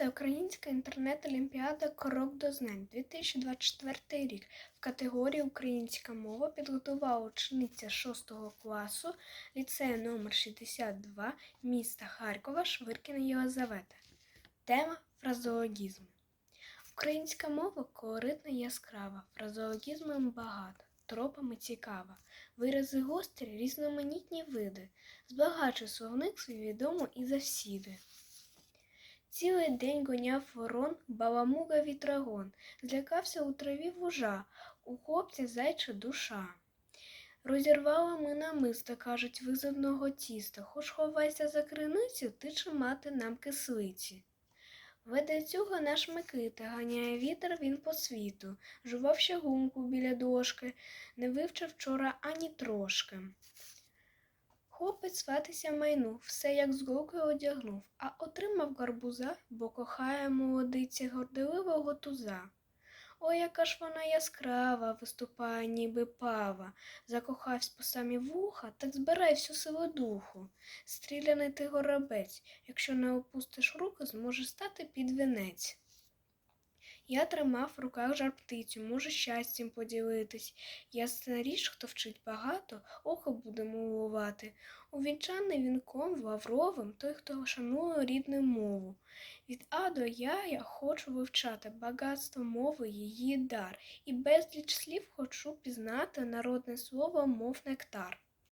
Всеукраїнська інтернет-олімпіада Крок до знань 2024 рік в категорії Українська мова підготувала учениця 6 класу ліцею номер 62 міста Харкова Швиркіна Єлизавета. Тема фразеологізм. Українська мова колоритна і яскрава, фразеологізмом багата, тропами цікава, вирази гострі, різноманітні види, збагачує словник свій відомо і завсіди. Цілий день гоняв ворон, баламуга вітрагон, злякався у траві вужа, у хлопця зайча душа. Розірвала ми намисто, кажуть, ви з одного тіста, хоч ховайся за криницю, ти чи мати нам кислиці. Веде цього наш Микита, ганяє вітер він по світу, жував ще гумку біля дошки, не вивчив вчора ані трошки. Хлопець сватися майнув, все як з голкою одягнув, а отримав гарбуза, бо кохає молодиці горделивого туза. Ой, яка ж вона яскрава, виступає, ніби пава. Закохався по самі вуха, так збирай всю силу духу. Стріляний ти горобець, якщо не опустиш руки, зможе стати під вінець. Я тримав в руках жар птицю, може щастям поділитись. Ясна річ, хто вчить багато, око буде милувати. Увінчаний вінком лавровим той, хто шанує рідну мову. Від А до Я я хочу вивчати багатство мови, її дар, і безліч слів хочу пізнати народне слово, мов нектар.